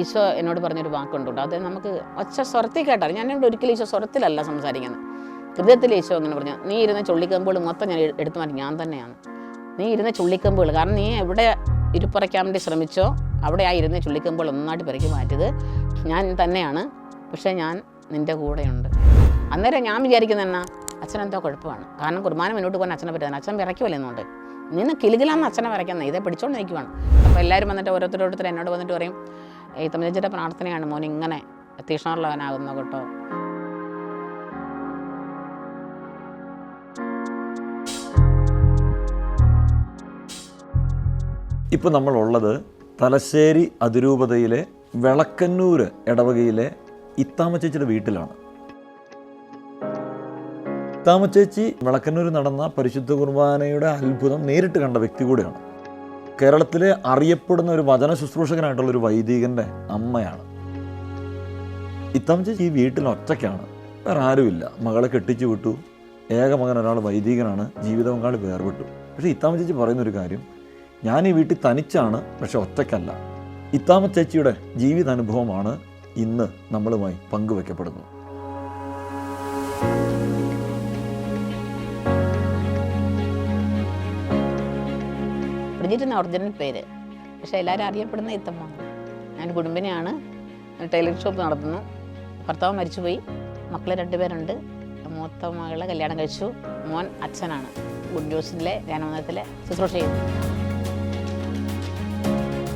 ഈശോ എന്നോട് പറഞ്ഞൊരു വാക്കുണ്ട് കേട്ടോ അത് നമുക്ക് ഒച്ച സ്വരത്തിൽ കേട്ടാൽ ഞാൻ എന്നോട് ഒരിക്കലും ഈശോ സ്വരത്തിലല്ല സംസാരിക്കുന്നത്. ഹൃദയത്തിൽ ഈശോ അങ്ങനെ പറഞ്ഞു നീ ഇരുന്ന ചുള്ളിക്കമ്പുകൾ മൊത്തം ഞാൻ എടുത്തു മാറ്റി. ഞാൻ തന്നെയാണ്. നീ ഇരുന്ന ചുള്ളിക്കമ്പുകൾ. കാരണം നീ എവിടെ ഇരുപ്പറയ്ക്കാൻ വേണ്ടി ശ്രമിച്ചോ അവിടെ ആ ഇരുന്ന ചുള്ളിക്കമ്പുകൾ ഒന്നായിട്ട് പെറുക്കി മാറ്റിയത് ഞാൻ തന്നെയാണ്. പക്ഷേ ഞാൻ നിന്റെ കൂടെയുണ്ട്. അന്നേരം ഞാൻ വിചാരിക്കുന്ന എന്നാ? അച്ഛനെന്തോ കുഴപ്പമാണ്. കാരണം കുർബാന മുന്നോട്ട് പോകാൻ അച്ഛനെ പറ്റുന്നത് അച്ഛൻ വിറയ്ക്കുമല്ലേ എന്നുണ്ട് നിന്ന് കിലുകിലാന്ന് അച്ഛനെ വരയ്ക്കുന്നത് ഇതേ പിടിച്ചോണ്ട് നിൽക്കുവാണ് അപ്പോൾ എല്ലാവരും വന്നിട്ട് ഓരോരുത്തരോരുത്തർ എന്നോട് വന്നിട്ട് പറയും ഈ തമിഴച്ചിയുടെ പ്രാർത്ഥനയാണ്. മോൻ ഇങ്ങനെ തീഷ്ണമുള്ളവനാകുന്നത് കേട്ടോ. ഇപ്പോൾ നമ്മളുള്ളത് തലശ്ശേരി അതിരൂപതയിലെ വിളക്കന്നൂര് ഇടവകയിലെ ഇത്താമച്ചേച്ചിയുടെ വീട്ടിലാണ്. ഇത്താമച്ചേച്ചി വിളക്കന്നൂർ നടന്ന പരിശുദ്ധ കുർബാനയുടെ അത്ഭുതം നേരിട്ട് കണ്ട വ്യക്തി കൂടെയാണ്. കേരളത്തിലെ അറിയപ്പെടുന്ന ഒരു വചന ശുശ്രൂഷകനായിട്ടുള്ള ഒരു വൈദികന്റെ അമ്മയാണ്. ഇത്താമച്ചേച്ചി ഈ വീട്ടിൽ ഒറ്റയ്ക്കാണ്. വേറെ ആരുമില്ല. മകളെ കെട്ടിച്ചു വിട്ടു. ഏക മകൻ ഒരാൾ വൈദികനാണ്. ജീവിത പങ്കാളി വേർപെട്ടു. പക്ഷേ ഇത്താമ ചേച്ചി പറയുന്ന ഒരു കാര്യം. ഞാൻ ഈ വീട്ടിൽ തനിച്ചാണ് പക്ഷെ ഒറ്റയ്ക്കല്ല. ഇത്താമ ചേച്ചിയുടെ ജീവിതാനുഭവമാണ് ഇന്ന് നമ്മളുമായി പങ്കുവെക്കപ്പെടുന്നത് എന്ന ഒറിജിനൽ പേര്. പക്ഷേ എല്ലാവരും അറിയപ്പെടുന്ന ഇത്തമ്മ ഞാൻ കുടുംബിനെയാണ്. ടൈലർ ഷോപ്പ് നടത്തുന്നു. ഭർത്താവ് മരിച്ചുപോയി. മക്കൾ രണ്ടുപേരുണ്ട്. മൂത്ത മകളെ കല്യാണം കഴിച്ചു. മോൻ അച്ഛനാണ്. ഗുഡ് ന്യൂസിലെ ധ്യാനമന്ദിരത്തിലെ ശുശ്രൂഷ ചെയ്യുന്നു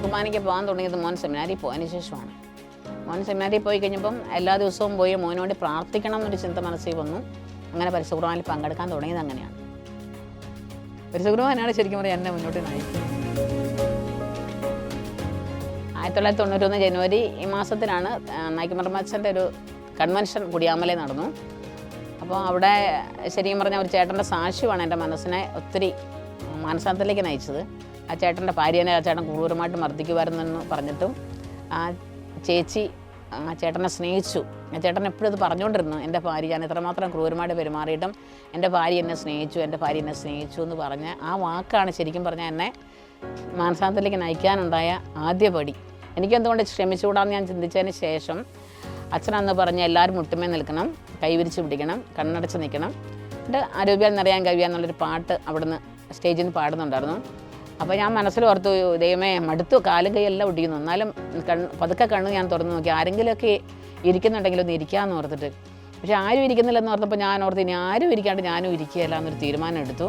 കുർബാനയ്ക്ക് പോകാൻ തുടങ്ങിയത് മോൻ സെമിനാരി പോയതിന് ശേഷമാണ്. മോൻ സെമിനാരിൽ പോയി കഴിഞ്ഞപ്പം എല്ലാ ദിവസവും പോയി മോനോട് പ്രാർത്ഥിക്കണം എന്നൊരു ചിന്ത മനസ്സിൽ വന്നു. അങ്ങനെ പരിശുദ്ധ പങ്കെടുക്കാൻ തുടങ്ങിയത് അങ്ങനെയാണ്. പരിശുദ്ധ കുർബാനയാണ് ശരിക്കും പറയാൻ എന്നെ മുന്നോട്ട് നയിക്കുന്നത് ആയിരത്തി തൊള്ളായിരത്തി തൊണ്ണൂറ്റൊന്ന് ജനുവരി ഈ മാസത്തിലാണ് നായിക്കുമർമ്മച്ചന്റെ ഒരു കൺവെൻഷൻ കുടിയാമലയിൽ നടന്നു. അപ്പോൾ അവിടെ ശരിക്കും പറഞ്ഞ ഒരു ചേട്ടന്റെ സാക്ഷ്യമാണ് എന്റെ മനസ്സിനെ ഒത്തിരി മാനസാന്തത്തിലേക്ക് നയിച്ചത്. ആ ചേട്ടന്റെ ഭാര്യനെ ആ ചേട്ടൻ ക്രൂരമായിട്ട് മർദ്ദിക്കുമായിരുന്നെന്ന് പറഞ്ഞിട്ടും ആ ചേച്ചി ആ ചേട്ടനെ സ്നേഹിച്ചു. ആ ചേട്ടൻ എപ്പോഴും അത് പറഞ്ഞുകൊണ്ടിരുന്നു എന്റെ ഭാര്യ ഞാൻ എത്രമാത്രം ക്രൂരമായിട്ട് പെരുമാറിയിട്ടും എന്റെ ഭാര്യ എന്നെ സ്നേഹിച്ചു എന്റെ ഭാര്യ എന്നെ സ്നേഹിച്ചു എന്ന് പറഞ്ഞ് ആ വാക്കാണ് ശരിക്കും പറഞ്ഞാൽ എന്നെ മാനസാന്തരത്തിലേക്ക് നയിക്കാനുണ്ടായ ആദ്യ പടി എനിക്കെന്തുകൊണ്ട് ക്ഷമിച്ചുകൂടാന്ന് ഞാൻ ചിന്തിച്ചതിന് ശേഷം അച്ഛനന്ന് പറഞ്ഞ് എല്ലാവരും മുട്ടുമേ നിൽക്കണം കൈവിരിച്ച് പിടിക്കണം കണ്ണടച്ച് നിൽക്കണം. എന്നിട്ട് ആരോഗ്യം നിറയാൻ കഴിയുക എന്നുള്ളൊരു പാട്ട് അവിടുന്ന് സ്റ്റേജിൽ നിന്ന് പാടുന്നുണ്ടായിരുന്നു. അപ്പോൾ ഞാൻ മനസ്സിൽ ഓർത്തു ദൈവമേ മടുത്തു കാലും കൈയെല്ലാം ഒട്ടിക്കുന്നു. എന്നാലും കണ്ണ് പതുക്കെ കണ്ണ് ഞാൻ തുറന്നു നോക്കി. ആരെങ്കിലുമൊക്കെ ഇരിക്കുന്നുണ്ടെങ്കിൽ ഒന്ന് ഇരിക്കാമെന്ന് ഓർത്തിട്ട്. പക്ഷെ ആരും ഇരിക്കുന്നില്ലെന്ന് ഓർത്തപ്പോൾ ഞാൻ ഓർത്ത് ഇനി ആരും ഇരിക്കാണ്ട് ഞാനും ഇരിക്കുകയല്ല എന്നൊരു തീരുമാനം എടുത്തു.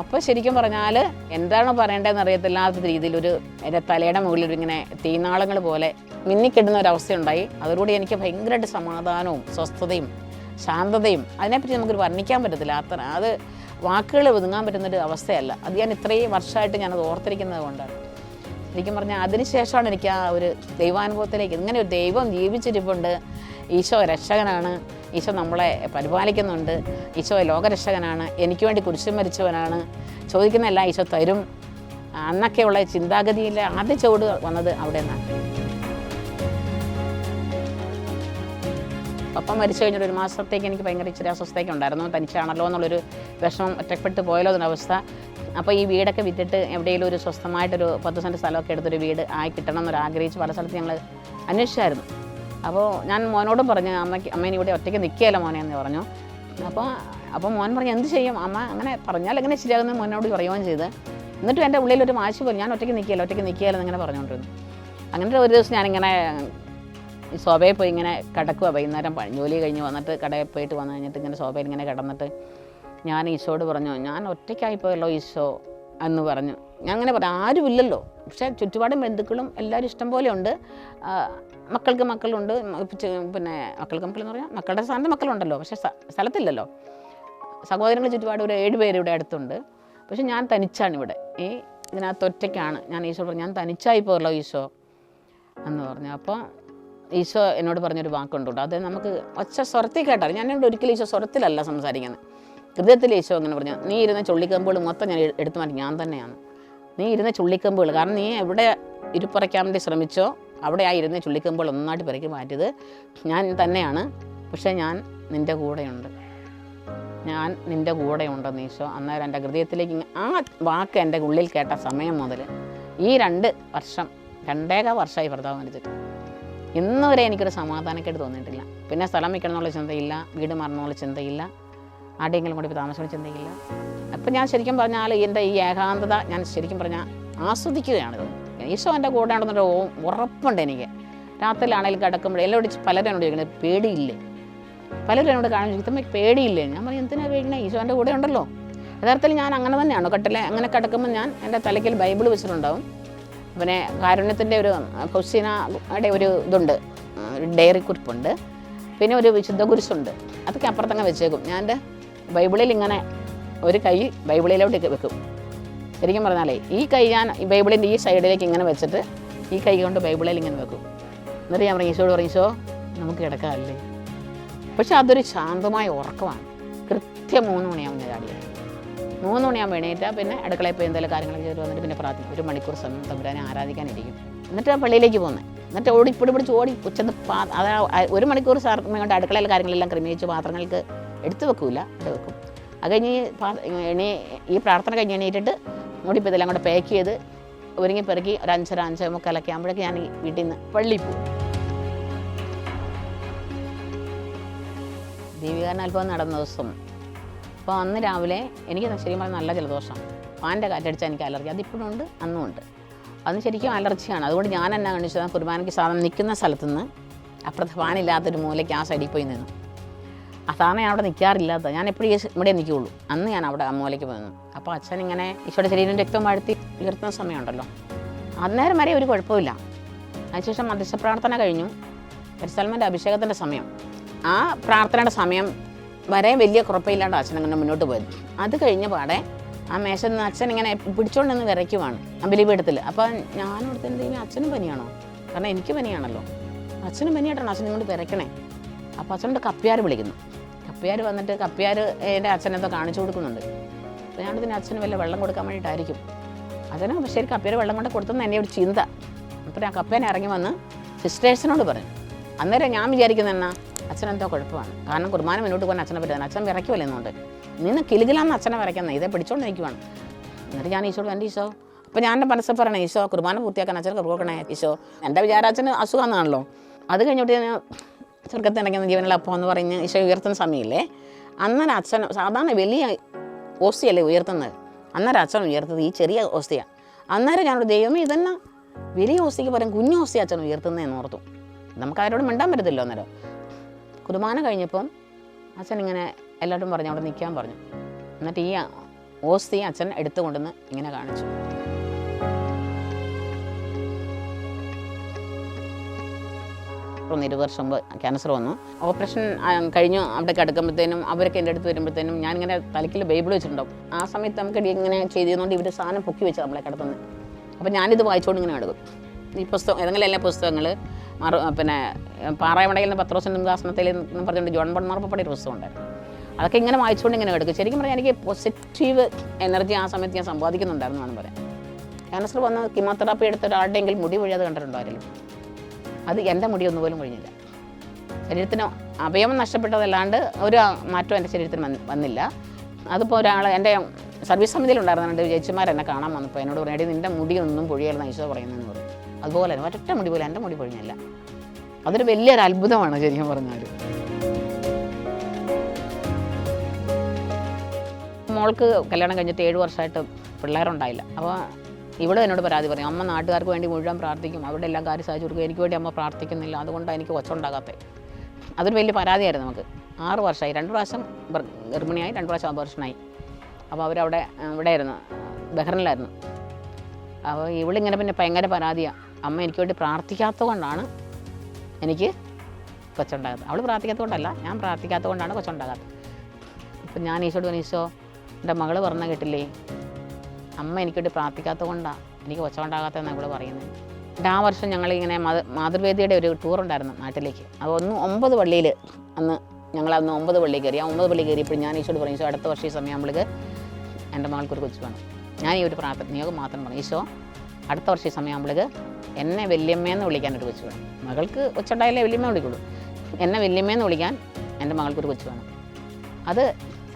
അപ്പോൾ ശരിക്കും പറഞ്ഞാൽ എന്താണോ പറയേണ്ടതെന്ന് അറിയത്തില്ലാത്ത രീതിയിൽ ഒരു എന്റെ തലയുടെ മുകളിൽ ഇങ്ങനെ തീനാളങ്ങൾ പോലെ മിന്നിക്കിടുന്ന ഒരവസ്ഥയുണ്ടായി അതോടുകൂടി എനിക്ക് ഭയങ്കരമായിട്ട് സമാധാനവും സ്വസ്ഥതയും ശാന്തതയും അതിനെപ്പറ്റി നമുക്കൊരു വർണിക്കാൻ പറ്റത്തില്ല. അത്ര അത് വാക്കുകൾ ഒതുങ്ങാൻ പറ്റുന്നൊരു അവസ്ഥയല്ല. അത് ഞാൻ ഇത്രയും വർഷമായിട്ട് ഞാനത് ഓർത്തിരിക്കുന്നത് കൊണ്ടാണ്. ശരിക്കും പറഞ്ഞാൽ അതിനുശേഷമാണ് എനിക്ക് ആ ഒരു ദൈവാനുഭവത്തിലേക്ക് ഇങ്ങനെ ഒരു ദൈവം ജീവിച്ചിരിപ്പുണ്ട്. ഈശോ രക്ഷകനാണ്. ഈശോ നമ്മളെ പരിപാലിക്കുന്നുണ്ട്. ഈശോ ലോകരക്ഷകനാണ്. എനിക്ക് വേണ്ടി കുരിശും മരിച്ചവനാണ്. ചോദിക്കുന്നതെല്ലാം ഈശോ തരും. അന്നൊക്കെയുള്ള ചിന്താഗതിയിലെ ആദ്യ ചുവട് വന്നത് അവിടെ നിന്നാണ്. പപ്പ മരിച്ചു കഴിഞ്ഞിട്ട് ഒരു മാസത്തേക്ക് എനിക്ക് ഭയങ്കര ഇച്ചിരി അസ്വസ്ഥയൊക്കെ ഉണ്ടായിരുന്നു. തനിച്ചാണല്ലോ എന്നുള്ളൊരു വിഷമം ഒറ്റപ്പെട്ട് പോയല്ലോ എന്നൊരവസ്ഥ അപ്പോൾ ഈ വീടൊക്കെ വിറ്റിട്ട് എവിടെയെങ്കിലും ഒരു സ്വസ്ഥമായിട്ടൊരു പത്ത് സെന്റ് സ്ഥലമൊക്കെ എടുത്തൊരു വീട് ആയി കിട്ടണം എന്നൊരു ആഗ്രഹിച്ച് പല സ്ഥലത്ത് ഞങ്ങൾ അന്വേഷിച്ചായിരുന്നു. അപ്പോൾ ഞാൻ മോനോടും പറഞ്ഞു അമ്മയ്ക്ക് അമ്മേനെ ഇവിടെ ഒറ്റയ്ക്ക് നിൽക്കുകയല്ല മോനെ എന്ന് പറഞ്ഞു. അപ്പോൾ അപ്പോൾ മോൻ പറഞ്ഞു എന്ത് ചെയ്യും? അമ്മ അങ്ങനെ പറഞ്ഞാൽ എങ്ങനെ ശരിയാകുന്ന മോനോട് പറയുകയും ചെയ്ത്. എന്നിട്ടും എന്റെ ഉള്ളിൽ ഒരു വാശി പോലും ഞാൻ ഒറ്റയ്ക്ക് നിൽക്കുകയല്ല ഒറ്റയ്ക്ക് നിൽക്കുകയല്ലെന്ന് എന്നിങ്ങനെ പറഞ്ഞുകൊണ്ടിരുന്നു. അങ്ങനെ ഒരു ദിവസം ഞാനിങ്ങനെ ഈ പോയി ഇങ്ങനെ കിടക്കുക വൈകുന്നേരം ജോലി കഴിഞ്ഞ് വന്നിട്ട് കടയിൽ പോയിട്ട് വന്നു കഴിഞ്ഞിട്ട് ഇങ്ങനെ ശോഭയിൽ ഇങ്ങനെ കിടന്നിട്ട് ഞാൻ ഈശോട് പറഞ്ഞു ഞാൻ ഒറ്റയ്ക്കായി പോയല്ലോ ഈശോ എന്ന് പറഞ്ഞു. ഞാൻ അങ്ങനെ പറഞ്ഞു ആരുമില്ലല്ലോ പക്ഷേ ചുറ്റുപാടും ബന്ധുക്കളും എല്ലാവരും ഇഷ്ടം പോലെ ഉണ്ട്. മക്കൾക്ക് മക്കളുണ്ട്. പിന്നെ മക്കൾക്ക് മക്കളെന്ന് പറഞ്ഞാൽ മക്കളുടെ സ്ഥാനത്ത് മക്കളുണ്ടല്ലോ. പക്ഷേ സ്ഥ- സ്ഥലത്തില്ലല്ലോ. സഹോദരങ്ങൾ ചുറ്റുപാട് ഒരു ഏഴ് പേര് ഇവിടെ അടുത്തുണ്ട്. പക്ഷെ ഞാൻ തനിച്ചാണ് ഇവിടെ. ഈ ഇതിനകത്ത് ഒറ്റയ്ക്കാണ്. ഞാൻ ഈശോ പറഞ്ഞു ഞാൻ തനിച്ചായി പോയല്ലോ ഈശോ എന്ന് പറഞ്ഞു. അപ്പോൾ ഈശോ എന്നോട് പറഞ്ഞൊരു വാക്കുണ്ട് അത് നമുക്ക് ഒച്ച സ്വരത്തിൽ കേട്ടാൽ ഞാൻ എന്നോട് ഒരിക്കലും ഈശോ സ്വരത്തിലല്ല സംസാരിക്കുന്നത്. ഹൃദയത്തിൽ ഈശോ അങ്ങനെ പറഞ്ഞു നീ ഇരുന്ന ചുള്ളിക്കമ്പുകൾ മൊത്തം ഞാൻ എടുത്തു മാറ്റി ഞാൻ തന്നെയാണ്. നീ ഇരുന്ന ചുള്ളിക്കമ്പുകൾ കാരണം നീ എവിടെ ഇരുപ്പറയ്ക്കാൻ വേണ്ടി ശ്രമിച്ചോ അവിടെ ആ ഇരുന്ന ചുള്ളിക്കമ്പുകൾ ഒന്നായിട്ട് പെറുക്കി മാറ്റിയത് ഞാൻ തന്നെയാണ് പക്ഷേ ഞാൻ നിന്റെ കൂടെയുണ്ട്. ഞാൻ നിന്റെ കൂടെയുണ്ടെന്ന് ഈശോ അന്നേരം എന്റെ ഹൃദയത്തിലേക്ക് ആ വാക്ക് എന്റെ ഉള്ളിൽ കേട്ട സമയം മുതൽ ഈ രണ്ട് വർഷം രണ്ടേക വർഷമായി ഭർത്താവ് മരിച്ചിട്ട്. ഇന്ന് വരെ എനിക്കൊരു സമാധാനക്കേട് തോന്നിയിട്ടില്ല. പിന്നെ സ്ഥലം വയ്ക്കണം എന്നുള്ള ചിന്തയില്ല വീട് മാറണം എന്നുള്ള ചിന്തയില്ല ആടെയെങ്കിലും കൂടി താമസിക്കുന്ന ചിന്തയില്ല. അപ്പം ഞാൻ ശരിക്കും പറഞ്ഞാൽ എന്റെ ഈ ഏകാന്തത ഞാൻ ശരിക്കും പറഞ്ഞാൽ ആസ്വദിക്കുകയാണിത് ഈശോ എന്റെ കൂടെ ഉണ്ടെന്നൊരു ഉറപ്പുണ്ട് എനിക്ക്. രാത്രിയിലാണെങ്കിലും കിടക്കുമ്പോൾ എല്ലാവരും പലരും എന്നോട് ചോദിക്കുന്നത് പേടിയില്ലേ? പലരും എന്നോട് കാണാൻ ചോദിക്കുമ്പോൾ പേടിയില്ലേ? ഞാൻ പറയും എന്തിനാണ് പേടിക്കണേ? ഈശോ എന്റെ കൂടെ ഉണ്ടല്ലോ. യഥാർത്ഥത്തിൽ ഞാൻ അങ്ങനെ തന്നെയാണ് കട്ടിലെ അങ്ങനെ കിടക്കുമ്പോൾ ഞാൻ എന്റെ തലയ്ക്കൽ ബൈബിൾ വെച്ചിട്ടുണ്ടാവും. പിന്നെ കാരുണ്യത്തിന്റെ ഒരു ക്വസ്റ്റ്യനയുടെ ഒരു ഇതുണ്ട്. ഒരു ഡയറി കുറിപ്പുണ്ട്. പിന്നെ ഒരു വിശുദ്ധ കുരിശുണ്ട്. അതൊക്കെ അപ്പുറത്തങ്ങ് വെച്ചേക്കും. ഞാൻ എന്റെ ബൈബിളിൽ ഇങ്ങനെ ഒരു കൈ ബൈബിളിലോട്ട് വെക്കും. ശരിക്കും പറഞ്ഞാലേ ഈ കൈ ഞാൻ ബൈബിളിന്റെ ഈ സൈഡിലേക്ക് ഇങ്ങനെ വെച്ചിട്ട് ഈ കൈ കൊണ്ട് ബൈബിളിൽ ഇങ്ങനെ വെക്കും. എന്നിട്ട് ഞാൻ പറയും ഈശോട് ഈശോ നമുക്ക് കിടക്കാമല്ലേ പക്ഷെ അതൊരു ശാന്തമായ ഉറക്കമാണ്. കൃത്യം മൂന്ന് മണിയാവുന്ന ചാടിയത് മൂന്ന് മണിയാകുമ്പോൾ എണീറ്റാൽ പിന്നെ അടുക്കളയിൽ പോയി എന്തെങ്കിലും കാര്യങ്ങളൊക്കെ ചെയ്ത് വന്നിട്ട് പിന്നെ പ്രാർത്ഥിക്കും. ഒരു മണിക്കൂർ സമയം തമ്പുരാനെ ആരാധിക്കാനിരിക്കും. എന്നിട്ട് പള്ളിയിലേക്ക് പോകുന്നത് എന്നിട്ട് ഓടി ഇപ്പിടി പിടിച്ച് ഓടി ഉച്ചന്ന് പാ അത് ഒരു മണിക്കൂർ സമയം കൊണ്ട് അടുക്കളയിലെ കാര്യങ്ങളെല്ലാം ക്രമീകരിച്ച് പാത്രങ്ങൾക്ക് എടുത്തു വെക്കൂല. എടുത്ത് വെക്കും. അത് കഴിഞ്ഞ് എണീ ഈ പ്രാർത്ഥന കഴിഞ്ഞ് എണീറ്റിട്ട് ഓടിപ്പോൾ ഇതെല്ലാം കൂടെ പാക്ക് ചെയ്ത് ഒരുങ്ങി പെറുക്കി ഒരു അഞ്ചര അഞ്ചര മുക്കാലൊക്കെ ആകുമ്പോഴേക്ക് ഞാൻ വീട്ടിൽ നിന്ന് പള്ളിയിൽ പോകും. ദീപികാരൻ അല്പം നടന്ന ദിവസം അപ്പോൾ അന്ന് രാവിലെ എനിക്ക് ശരിക്കും പറഞ്ഞാൽ നല്ല ജലദോഷമാണ്. ഫാന്റെ കാറ്റടിച്ചാൽ എനിക്ക് അലർജി. അതിപ്പോഴും ഉണ്ട് അന്നും ഉണ്ട്. അന്ന് ശരിക്കും അലർജിയാണ്. അതുകൊണ്ട് ഞാൻ എന്നാ കാണിച്ചത്? കുർബാനയ്ക്ക് സാധനം നിൽക്കുന്ന സ്ഥലത്ത് നിന്ന് അപ്പുറത്തെ ഫാനില്ലാത്തൊരു മൂലയ്ക്ക് ആ സൈഡിൽ പോയി നിന്നു. സാധനം ഞാൻ അവിടെ നിൽക്കാറില്ലാത്ത ഞാൻ എപ്പോഴും ഇവിടെ നിൽക്കുകയുള്ളൂ. അന്ന് ഞാൻ അവിടെ ആ മൂലയ്ക്ക് പോയി നിന്നു. അപ്പോൾ അച്ഛൻ ഇങ്ങനെ ഈശോയുടെ ശരീരം രക്തം വാഴ്ത്തി ഉയർത്തുന്ന സമയമുണ്ടല്ലോ. അന്നേരം വരെ ഒരു കുഴപ്പമില്ല. അതിനുശേഷം മധ്യസ്ഥ പ്രാർത്ഥന കഴിഞ്ഞു. പരിസൽമന്റെ അഭിഷേകത്തിന്റെ സമയം. ആ പ്രാർത്ഥനയുടെ സമയം വരെ വലിയ കുറപ്പില്ലാണ്ട് അച്ഛൻ അങ്ങനെ മുന്നോട്ട് പോയത്. അത് കഴിഞ്ഞ പാടെ ആ മേശ നിന്ന് അച്ഛൻ ഇങ്ങനെ പിടിച്ചോണ്ട് നിന്ന് വിറയ്ക്കുവാണ് അമ്പലിപീഠത്തിൽ അപ്പോൾ ഞാൻ എന്ത് ചെയ്യും അച്ഛനും പനിയാണോ? കാരണം എനിക്ക് പനിയാണല്ലോ. അച്ഛനും പനിയായിട്ടാണ് അച്ഛൻ ഇങ്ങോട്ട് വിറയ്ക്കണേ. അപ്പോൾ അച്ഛനോട് കപ്പ്യാർ വിളിക്കുന്നു. കപ്പ്യാർ വന്നിട്ട് കപ്പ്യാർ എന്റെ അച്ഛനെന്തോ കാണിച്ചു കൊടുക്കുന്നുണ്ട്. അപ്പോൾ പിന്നെ അച്ഛന് വല്ല വെള്ളം കൊടുക്കാൻ വേണ്ടിയിട്ടായിരിക്കും. അച്ഛനും ശരി കപ്പ്യാർ വെള്ളം കൊണ്ട് കൊടുത്തെന്ന് എന്റെ ഒരു ചിന്ത. അപ്പോൾ ആ കപ്പേനെ ഇറങ്ങി വന്ന് സിസ്റ്റേഴ്സിനോട് പറഞ്ഞു അന്നേരം ഞാൻ വിചാരിക്കുന്നത് എന്നാ അച്ഛനെന്തോ കുഴപ്പമാണ് കാരണം കുർബാന മുന്നോട്ട് പോകാൻ അച്ഛനെ പറ്റുന്നത് അച്ഛൻ വിറയ്ക്കുമല്ലോ എന്നുണ്ട് നിന്ന് കിലുകിലാന്ന് അച്ഛനെ വിറയ്ക്കുന്നത്. ഇതേ പിടിച്ചോണ്ടിരിക്കുവാണ്. എന്നിട്ട് ഞാൻ ഈശോട് എന്റെ ഈശോ അപ്പോൾ ഞാൻ എന്റെ മനസ്സിൽ പറയണേ ഈശോ കുർബാന പൂർത്തിയാക്കാൻ അച്ഛൻ കൊടുക്കണേ ഈശോ. എന്റെ വിചാരാച്ഛന് അസുഖമാണല്ലോ അത് കഴിഞ്ഞിട്ട് ഞാൻ സ്വർഗത്തിൽ ഇറങ്ങുന്ന ജീവനുള്ള അപ്പം എന്ന് പറഞ്ഞ് ഈശോ ഉയർത്തുന്ന സമയമില്ലേ അന്നേരം അച്ഛൻ സാധാരണ വലിയ ഓസ്തിയല്ലേ ഉയർത്തുന്നത്? അന്നേരം അച്ഛൻ ഉയർത്തത് ഈ ചെറിയ ഓസ്തിയാണ് അന്നേരം ഞാനോട് ദൈവമേ ഇതെന്നാ? വലിയ ഓസ്തിക്ക് പകരം കുഞ്ഞു ഓസ്തി അച്ഛൻ ഉയർത്തുന്നതെന്ന് ഓർത്തു. നമുക്ക് ആരോടും മിണ്ടാൻ പറ്റത്തില്ലോ അന്നേരം. കുർബാന കഴിഞ്ഞപ്പം അച്ഛൻ ഇങ്ങനെ എല്ലാവരും പറഞ്ഞു അവിടെ നിൽക്കാൻ പറഞ്ഞു. എന്നിട്ട് ഈ ഓസ്തി അച്ഛൻ എടുത്തു കൊണ്ടുവന്ന് ഇങ്ങനെ കാണിച്ചു. ഒന്ന് ഇരുപത് വർഷം മുമ്പ് ക്യാൻസർ വന്നു. ഓപ്പറേഷൻ കഴിഞ്ഞു. അവിടെ കിടക്കുമ്പോഴത്തേനും അവരൊക്കെ എന്റെ അടുത്ത് വരുമ്പോഴത്തേനും ഞാൻ ഇങ്ങനെ തലക്കിൽ ബൈബിൾ വെച്ചിട്ടുണ്ടാവും. ആ സമയത്ത് നമുക്ക് ഇങ്ങനെ ചെയ്തുകൊണ്ട് ഇവർ സാധനം പൊക്കി വെച്ചു നമ്മളെ കിടത്തുന്നത്. അപ്പോൾ ഞാനിത് വായിച്ചുകൊണ്ട് ഇങ്ങനെ കിടക്കും ഈ പുസ്തകം ഏതെങ്കിലും എല്ലാ പുസ്തകങ്ങൾ മറു പിന്നെ പാറയമടയിൽ നിന്ന് പത്രോസിന്റെ ദാസനത്തിൽ എന്ന് പറഞ്ഞുകൊണ്ട് ജോൺ ബോൺ മാർപ്പടി ഒരു പുസ്തകം ഉണ്ടായിരുന്നു. അതൊക്കെ ഇങ്ങനെ വായിച്ചുകൊണ്ട് ഇങ്ങനെ എടുക്കും. ശരിക്കും പറഞ്ഞാൽ എനിക്ക് പോസിറ്റീവ് എനർജി ആ സമയത്ത് ഞാൻ സമ്പാദിക്കുന്നുണ്ടായിരുന്നു എന്നാണ് പറയാം. ക്യാൻസർ വന്ന് കീമോതെറാപ്പി എടുത്ത ഒരാളുടെയെങ്കിലും മുടി വഴിയാതെ കണ്ടിട്ടുണ്ടോ ആരെങ്കിലും അത് എന്റെ മുടി ഒന്നുപോലും കൊഴിഞ്ഞില്ല. ശരീരത്തിന് അഭയം നഷ്ടപ്പെട്ടതല്ലാണ്ട് ഒരു മാറ്റം എന്റെ ശരീരത്തിന് വന്നില്ല. അതിപ്പോൾ ഒരാൾ എന്റെ സർവീസ് സമിതിയിലുണ്ടായിരുന്ന രണ്ട് ചേച്ചിമാർ എന്നെ കാണാൻ വന്നപ്പോൾ എന്നോട് പറഞ്ഞു എടി നിന്റെ മുടിയൊന്നും പൊഴിയല്ലെന്ന് ഈശോ പറയുന്നതെന്ന് പറഞ്ഞു. അതുപോലെ തന്നെ ഒറ്റ മുടി പോലെ എന്റെ മുടി പൊഴിഞ്ഞല്ല. അതൊരു വലിയൊരു അത്ഭുതമാണ് ശരിക്കും പറഞ്ഞാൽ. മോൾക്ക് കല്യാണം കഴിഞ്ഞിട്ട് ഏഴ് വർഷമായിട്ട് പിള്ളേരുണ്ടായില്ല. അപ്പോൾ ഇവിടെ എന്നോട് പരാതി പറയും അമ്മ നാട്ടുകാർക്ക് വേണ്ടി മുഴുവൻ പ്രാർത്ഥിക്കും. അവിടെ എല്ലാം കാര്യം സാധിച്ചു കൊടുക്കും. എനിക്ക് വേണ്ടി അമ്മ പ്രാർത്ഥിക്കുന്നില്ല. അതുകൊണ്ടാണ് എനിക്ക് കൊച്ചുണ്ടാകാത്തത്. അതൊരു വലിയ പരാതിയായിരുന്നു നമുക്ക്. ആറ് വർഷമായി. രണ്ട് പ്രാവശ്യം ഗർ- ഗർഭിണിയായി രണ്ട് പ്രാവശ്യം അബോർഷനായി അപ്പോൾ അവരവിടെ ഇവിടെയായിരുന്നു ബഹ്റിനിലായിരുന്നു. അപ്പോൾ ഇവളിങ്ങനെ പിന്നെ ഭയങ്കര പരാതിയാണ് അമ്മ എനിക്ക് വേണ്ടി പ്രാർത്ഥിക്കാത്തത് കൊണ്ടാണ് എനിക്ക് കൊച്ചുണ്ടാകാത്തത്. അവൾ പ്രാർത്ഥിക്കാത്തത് കൊണ്ടല്ല ഞാൻ പ്രാർത്ഥിക്കാത്തത് കൊണ്ടാണ് കൊച്ചുണ്ടാകാത്തത്. അപ്പം ഞാൻ ഈശോട് പറഞ്ഞു ഈശോ എന്റെ മകൾ പറഞ്ഞ കേട്ടില്ലേ? അമ്മ എനിക്ക് വേണ്ടി പ്രാർത്ഥിക്കാത്തത് കൊണ്ടാണ് എനിക്ക് കൊച്ചുണ്ടാകാത്തതെന്നാണ് അവൾ പറയുന്നത്. എന്നിട്ട് ആ വർഷം ഞങ്ങളിങ്ങനെ മാതൃ മാതൃവേദിയുടെ ഒരു ടൂർ ഉണ്ടായിരുന്നു നാട്ടിലേക്ക്. അത് ഒന്ന് ഒമ്പത് പള്ളിയിൽ അന്ന് ഞങ്ങൾ അന്ന് ഒമ്പത് പള്ളി കയറി. ആ ഒമ്പത് പള്ളി കയറിയപ്പോൾ ഞാൻ ഈശോട് പറഞ്ഞു ഈശോ അടുത്ത വർഷം ഈ സമയം നമ്മൾക്ക് എന്റെ മകൾക്കൊരു കൊച്ചു വേണം ഞാൻ ഈ ഒരു പ്രാർത്ഥന നിയോഗം മാത്രം പറഞ്ഞു ഈശോ അടുത്ത വർഷം ഈ സമയമാകുമ്പോഴേക്ക് എന്നെ വല്യമ്മയെന്ന് വിളിക്കാനൊരു കൊച്ചു വേണം മകൾക്ക് ഒച്ചുണ്ടായാലേ വല്യമ്മ വിളിക്കുള്ളൂ. എന്നെ വല്യമ്മയെന്ന് വിളിക്കാൻ എന്റെ മകൾക്കൊരു കൊച്ചു വേണം അത്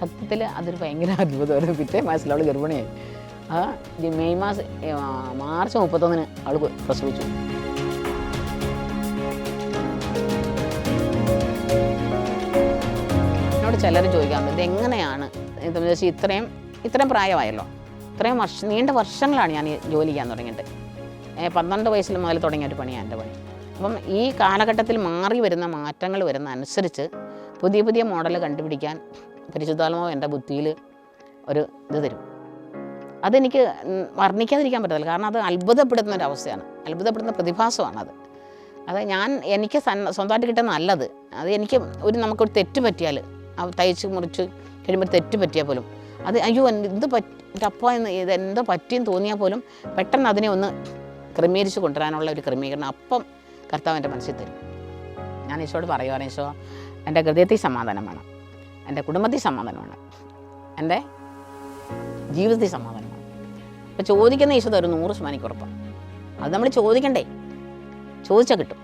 സത്യത്തിൽ അതൊരു ഭയങ്കര അത്ഭുതമായിരുന്നു പിറ്റേ മാസത്തിൽ അവൾ ഗർഭിണിയായി. ആ മെയ് മാസം മാർച്ച് മുപ്പത്തൊന്നിന് അവൾ പ്രസവിച്ചു. എന്നോട് ചിലർ ചോദിക്കാറുണ്ട് ഇതെങ്ങനെയാണ്? ഇത്രയും ഇത്രയും പ്രായമായല്ലോ. ഇത്രയും വർഷ നീണ്ട വർഷങ്ങളാണ് ഞാൻ ജോലി ചെയ്യാൻ തുടങ്ങിയിട്ട്. പന്ത്രണ്ട് വയസ്സിൽ മുതൽ തുടങ്ങിയ ഒരു പണിയാണ് എന്റെ പണി. അപ്പം ഈ കാലഘട്ടത്തിൽ മാറി വരുന്ന മാറ്റങ്ങൾ വരുന്ന അനുസരിച്ച് പുതിയ പുതിയ മോഡൽ കണ്ടുപിടിക്കാൻ പരിശുദ്ധാത്മാവ് എന്റെ ബുദ്ധിയിൽ ഒരു ഇത് തരും. അതെനിക്ക് വർണിക്കാതിരിക്കാൻ പറ്റത്തില്ല. കാരണം അത് അത്ഭുതപ്പെടുത്തുന്ന ഒരു അവസ്ഥയാണ്. അത്ഭുതപ്പെടുന്ന പ്രതിഭാസമാണ് അത്. അത് ഞാൻ എനിക്ക് സ്വന്തമായിട്ട് കിട്ടുന്ന നല്ലത്. അത് എനിക്ക് ഒരു നമുക്കൊരു തെറ്റ് പറ്റിയാൽ തയ്ച്ച് മുറിച്ച് കഴിയുമ്പോൾ തെറ്റ് പറ്റിയാൽ പോലും അത് അയ്യോ എന്ത് പറ്റപ്പോ എന്ന് ഇത് എന്തോ പറ്റിയെന്ന് തോന്നിയാൽ പോലും പെട്ടെന്ന് അതിനെ ഒന്ന് ക്രമീകരിച്ച് കൊണ്ടുവരാനുള്ള ഒരു ക്രമീകരണം അപ്പം കർത്താവ് എന്റെ മനസ്സിൽ തരും. ഞാൻ ഈശോട് പറയുവാണ് ഈശോ എന്റെ ഹൃദയത്തിൽ സമാധാനം വേണം എന്റെ കുടുംബത്തിൽ സമാധാനം വേണം എന്റെ ജീവിതത്തിൽ സമാധാനം വേണം അപ്പോൾ ചോദിക്കുന്ന ഈശോ തരും നൂറ് ശതമാനിക്ക് ഉറപ്പാണ്. അത് നമ്മൾ ചോദിക്കണ്ടേ? ചോദിച്ചാൽ കിട്ടും.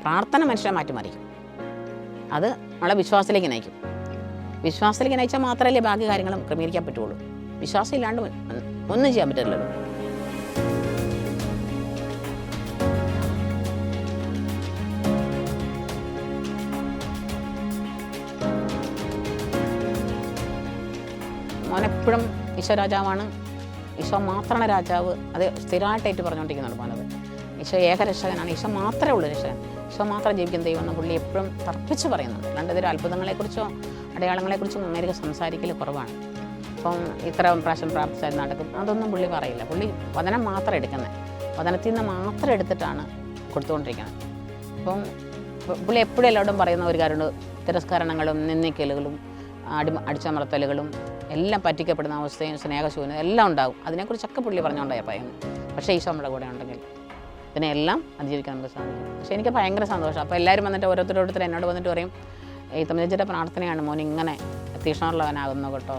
പ്രാർത്ഥന മനുഷ്യനെ മാറ്റിമറിക്കും. അത് നമ്മളെ വിശ്വാസത്തിലേക്ക് നയിക്കും. വിശ്വാസത്തിലേക്ക് നയിച്ചാൽ മാത്രമല്ലേ ബാക്കി കാര്യങ്ങളും ക്രമീകരിക്കാൻ പറ്റുള്ളൂ. വിശ്വാസം ഇല്ലാണ്ട് ഒന്നും ചെയ്യാൻ പറ്റില്ലല്ലോ. മോനെപ്പോഴും ഈശോ രാജാവാണ്. ഈശോ മാത്രമാണ് രാജാവ്. അത് സ്ഥിരമായിട്ടായിട്ട് പറഞ്ഞുകൊണ്ടിരിക്കുന്നുണ്ട് മോനത്. ഈശോ ഏക രക്ഷകനാണ് ഈശോ മാത്രമേ ഉള്ളൂ രക്ഷകൻ. ഈശോ മാത്രം ജീവിക്കുന്ന എന്ന് പുള്ളി എപ്പോഴും തർപ്പിച്ച് പറയുന്നുണ്ട്. അല്ലാണ്ട് ഇതൊരു അത്ഭുതങ്ങളെക്കുറിച്ചോ അടയാളങ്ങളെക്കുറിച്ചോ അമേരിക്ക സംസാരിക്കൽ കുറവാണ്. അപ്പം ഇത്ര പ്രാവശ്യം പ്രാർത്ഥിച്ചാൽ നടക്കും. അതൊന്നും പുള്ളി പറയില്ല. പുള്ളി വചനം മാത്രം എടുക്കുന്നത്. വചനത്തിൽ നിന്ന് മാത്രം എടുത്തിട്ടാണ് കൊടുത്തുകൊണ്ടിരിക്കുന്നത്. അപ്പം പുള്ളി എപ്പോഴും എല്ലാവരും പറയുന്ന ഒരു കാര്യമുണ്ട്. തിരസ്കരണങ്ങളും നിന്ദിക്കലുകളും അടി അടിച്ചമർത്തലുകളും എല്ലാം പറ്റിക്കപ്പെടുന്ന അവസ്ഥയും സ്നേഹശൂന്യം എല്ലാം ഉണ്ടാകും. അതിനെക്കുറിച്ചൊക്കെ പുള്ളി പറഞ്ഞുകൊണ്ടായി പറയുന്നത്. പക്ഷേ ഈശോ നമ്മുടെ കൂടെ ഉണ്ടെങ്കിൽ ഇതിനെല്ലാം അതിജീവിക്കാൻ നമുക്ക് സാധിക്കും പക്ഷേ എനിക്ക് ഭയങ്കര സന്തോഷം. അപ്പോൾ എല്ലാവരും വന്നിട്ട് ഓരോരുത്തരോരുത്തർ എന്നോട് വന്നിട്ട് പറയും ഈ തമിഴ്ചിയുടെ പ്രാർത്ഥനയാണ് മോൻ ഇങ്ങനെ തീക്ഷ്ണമുള്ളവനാകുന്നു കേട്ടോ.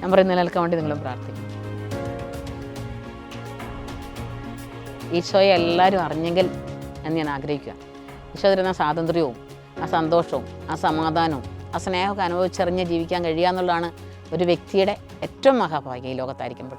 ഞാൻ പറയുന്ന നിലനിൽക്കാൻ വേണ്ടി നിങ്ങൾ പ്രാർത്ഥിക്കും. ഈശോയെ എല്ലാവരും അറിഞ്ഞെങ്കിൽ എന്ന് ഞാൻ ആഗ്രഹിക്കുക. ഈശോ തരുന്ന സ്വാതന്ത്ര്യവും ആ സന്തോഷവും ആ സമാധാനവും ആ സ്നേഹമൊക്കെ അനുഭവിച്ചറിഞ്ഞ് ജീവിക്കാൻ കഴിയുക എന്നുള്ളതാണ് ഒരു വ്യക്തിയുടെ ഏറ്റവും മഹാഭാഗ്യം ഈ ലോകത്തായിരിക്കുമ്പോൾ